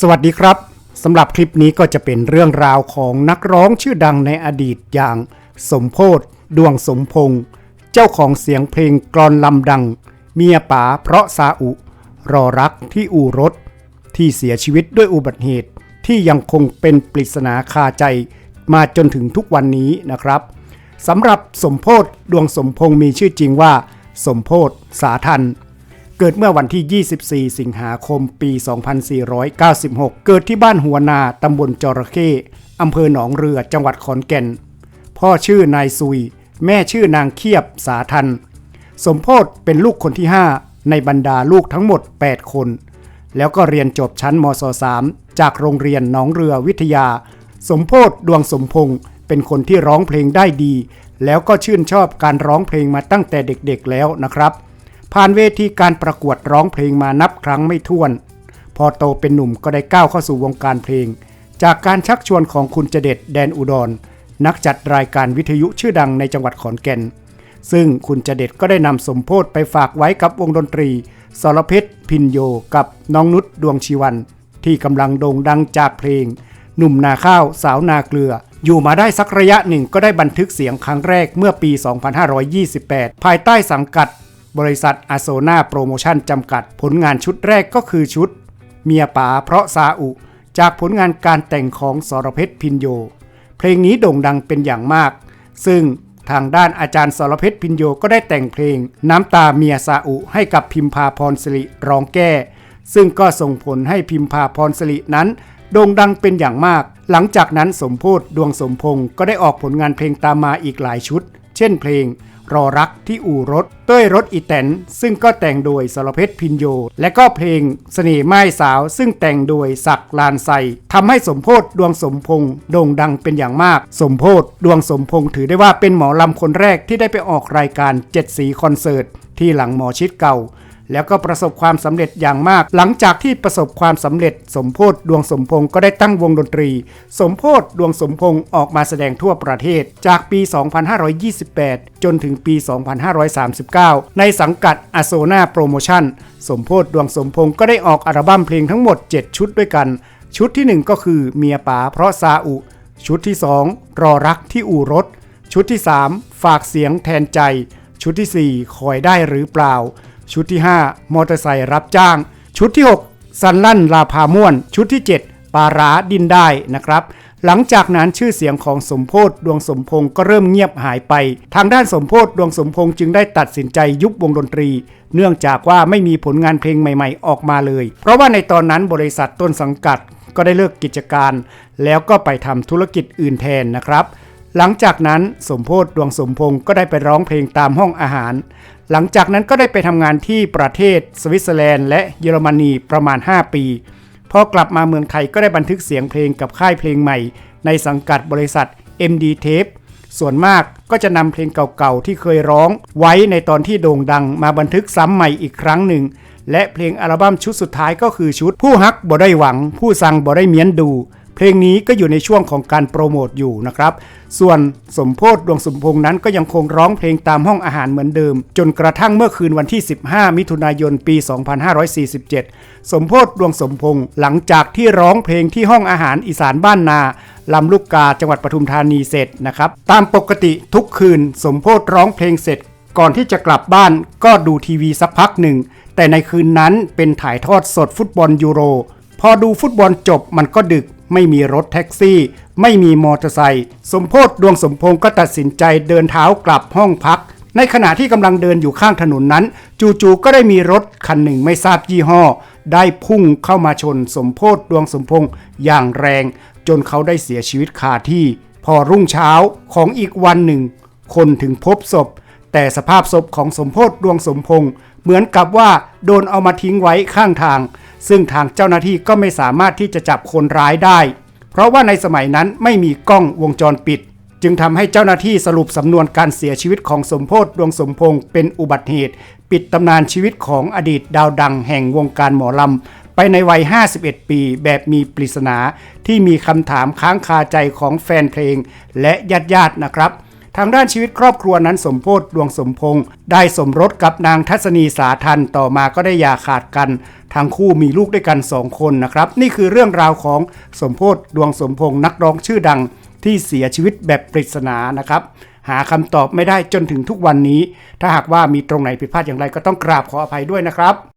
สวัสดีครับสำหรับคลิปนี้ก็จะเป็นเรื่องราวของนักร้องชื่อดังในอดีตอย่างสมโพธดวงสมพงษ์เจ้าของเสียงเพลงกรอนลำดัง เมียป๋าเพราะซาอุ รอรักที่อู่รถ ที่เสียชีวิตด้วยอุบัติเหตุที่ยังคงเป็นปริศนาคาใจมาจนถึงทุกวันนี้นะครับสำหรับสมโพธดวงสมพงษ์มีชื่อจริงว่า สมโพธสาทัน เกิดเมื่อวันที่ 24 สิงหาคม ปี 2496 เกิดที่บ้านหัวนาตำบลจระเข้อำเภอหนองเรือ จังหวัดขอนแก่น พ่อชื่อนายซุย แม่ชื่อนางเคียบสาทัน สมโพธเป็นลูกคนที่ 5 ในบรรดาลูกทั้งหมด 8 คน แล้วก็เรียนจบชั้นมศ 3 จากโรงเรียนหนองเรือวิทยา สมโพธดวงสมพงษ์เป็นคนที่ร้องเพลงได้ดี แล้วก็ชื่นชอบการร้องเพลงมาตั้งแต่เด็กๆแล้วนะครับ ผ่านเวทีการประกวดร้องเพลงมานับครั้งไม่ถ้วน พอโตเป็นหนุ่มก็ได้ก้าวเข้าสู่วงการเพลง จากการชักชวนของคุณเจเด็ดแดนอุดร นักจัดรายการวิทยุชื่อดังในจังหวัดขอนแก่น ซึ่งคุณเจเด็ดก็ได้นำสมโพธไปฝากไว้กับวงดนตรีสรเพชรพินโยกับน้องนุชดวงชีวัน ที่กำลังโด่งดังจากเพลง หนุ่มนาข้าวสาวนาเกลือ อยู่มาได้สักระยะหนึ่งก็ได้บันทึกเสียงครั้งแรกเมื่อปี 2528 ภายใต้สังกัด บริษัทอโซนาโปรโมชั่นจำกัด ผลงานชุดแรกก็คือชุด เมียป๋าเพราะซาอุ จากผลงานการแต่งของสรเพชรพินโย เพลงนี้โด่งดังเป็นอย่างมาก ซึ่งทางด้านอาจารย์สรเพชรพินโยก็ได้แต่งเพลง น้ำตาเมียซาอุให้กับพิมพาพรสิริร้องแก้ ซึ่งก็ส่งผลให้พิมพาพรสิรินั้นโด่งดังเป็นอย่างมาก หลังจากนั้นสมโพธดวงสมพงศ์ก็ได้ออกผลงานเพลงตามมาอีกหลายชุด เช่นเพลง รอรักที่อู่รถ เต้ยรถอีแตน ซึ่งก็แต่งโดยสรเพชรพินโย และก็เพลงเสน่ห์ไม้สาว ซึ่งแต่งโดยศักดิ์ลานไซทำให้สมโพธดวงสมพงษ์โด่งดังเป็นอย่างมาก สมโพธดวงสมพงษ์ถือได้ว่าเป็นหมอลำคนแรกที่ได้ไปออกรายการเจ็ดสีคอนเสิร์ตที่หลังหมอชิดเก่า แล้วก็ประสบความสำเร็จอย่างมาก หลังจากที่ประสบความสำเร็จ สมโพธดวงสมพงศ์ก็ได้ตั้งวงดนตรี สมโพธดวงสมพงศ์ออกมาแสดงทั่วประเทศ จากปี 2528 จนถึงปี 2539 ในสังกัดอโซนาโปรโมชั่นสมโพธดวงสมพงศ์ก็ได้ออกอัลบั้มเพลงทั้งหมด 7 ชุดด้วยกัน ชุดที่ 1 ก็คือเมียป๋าเพราะซาอุ ชุดที่ 2 รอรักที่อู่รถ ชุดที่ 3 ฝากเสียงแทนใจ ชุดที่ 4 คอยได้หรือเปล่า ชุดที่ 5 มอเตอร์ไซค์รับจ้าง ชุดที่ 6 สันลั่นลาพาม่วน ชุดที่ 7 ปาราดินได้นะครับ หลังจากนั้นชื่อเสียงของสมโพธดวงสมพงศ์ก็เริ่มเงียบหายไป ทางด้านสมโพธดวงสมพงศ์จึงได้ตัดสินใจยุบวงดนตรี เนื่องจากว่าไม่มีผลงานเพลงใหม่ๆ ออกมาเลย เพราะว่าในตอนนั้นบริษัทต้นสังกัดก็ได้เลิกกิจการ แล้วก็ไปทำธุรกิจอื่นแทนนะครับหลังจากนั้นสมโพธดวงสมพงศ์ก็ได้ไปร้องเพลงตามห้องอาหาร หลังจากนั้นก็ได้ไปทำงานที่ประเทศสวิตเซอร์แลนด์และเยอรมนีประมาณ 5 ปี พอกลับมาเมืองไทยก็ได้บันทึกเสียงเพลงกับค่ายเพลงใหม่ ในสังกัดบริษัท MD Tape ส่วนมากก็จะนำเพลงเก่าๆที่เคยร้องไว้ในตอนที่โด่งดังมาบันทึกซ้ำใหม่อีกครั้งหนึ่ง และเพลงอัลบั้มชุดสุดท้ายก็คือชุดผู้ฮักบ่ได้หวัง ผู้สั่งบ่ได้เมียนดู เพลงนี้ก็อยู่ในช่วงของการโปรโมทอยู่นะครับ ส่วนสมโพธดวงสมพงษ์นั้นก็ยังคงร้องเพลงตามห้องอาหารเหมือนเดิม จนกระทั่งเมื่อคืนวันที่ 15 มิถุนายนปี 2547 สมโพธดวงสมพงษ์หลังจากที่ร้องเพลงที่ห้องอาหารอีสานบ้านนาลำลูกกาจังหวัดปทุมธานีเสร็จนะครับ ตามปกติทุกคืนสมโพธร้องเพลงเสร็จ ก่อนที่จะกลับบ้านก็ดูทีวีสักพักหนึ่ง แต่ในคืนนั้นเป็นถ่ายทอดสดฟุตบอลยูโร พอดูฟุตบอลจบมันก็ดึก ไม่มีรถแท็กซี่ ไม่มีมอเตอร์ไซค์สมโพธดวงสมพงศ์ก็ตัดสินใจเดินเท้ากลับห้องพัก ในขณะที่กำลังเดินอยู่ข้างถนนนั้น จู่ๆก็ได้มีรถคันหนึ่งไม่ทราบยี่ห้อ ได้พุ่งเข้ามาชนสมโพธดวงสมพงศ์อย่างแรง จนเขาได้เสียชีวิตคาที่ พอรุ่งเช้าของอีกวันหนึ่ง คนถึงพบศพ แต่สภาพศพของสมโพธดวงสมพงศ์เหมือนกับว่าโดนเอามาทิ้งไว้ข้างทาง ซึ่งทางเจ้าหน้าที่ก็ไม่สามารถที่จะจับคนร้ายได้ เพราะว่าในสมัยนั้นไม่มีกล้องวงจรปิด จึงทำให้เจ้าหน้าที่สรุปสำนวนการเสียชีวิตของสมโพธดวงสมพงศ์เป็นอุบัติเหตุ ปิดตำนานชีวิตของอดีตดาวดังแห่งวงการหมอลำไปในวัย 51 ปีแบบมีปริศนาที่มีคำถามค้างคาใจของแฟนเพลงและญาติๆนะครับ ทางด้านชีวิตครอบครัวนั้นสมโพธดวงสมพงษ์ได้สมรสกับนางทัศนีสาทันต่อมาก็ได้ย่าขาดกัน ทั้งคู่มีลูกด้วยกันสองคนนะครับ นี่คือเรื่องราวของสมโพธดวงสมพงษ์นักร้องชื่อดังที่เสียชีวิตแบบปริศนานะครับ หาคำตอบไม่ได้จนถึงทุกวันนี้ ถ้าหากว่ามีตรงไหนผิดพลาดอย่างไรก็ต้องกราบขออภัยด้วยนะครับ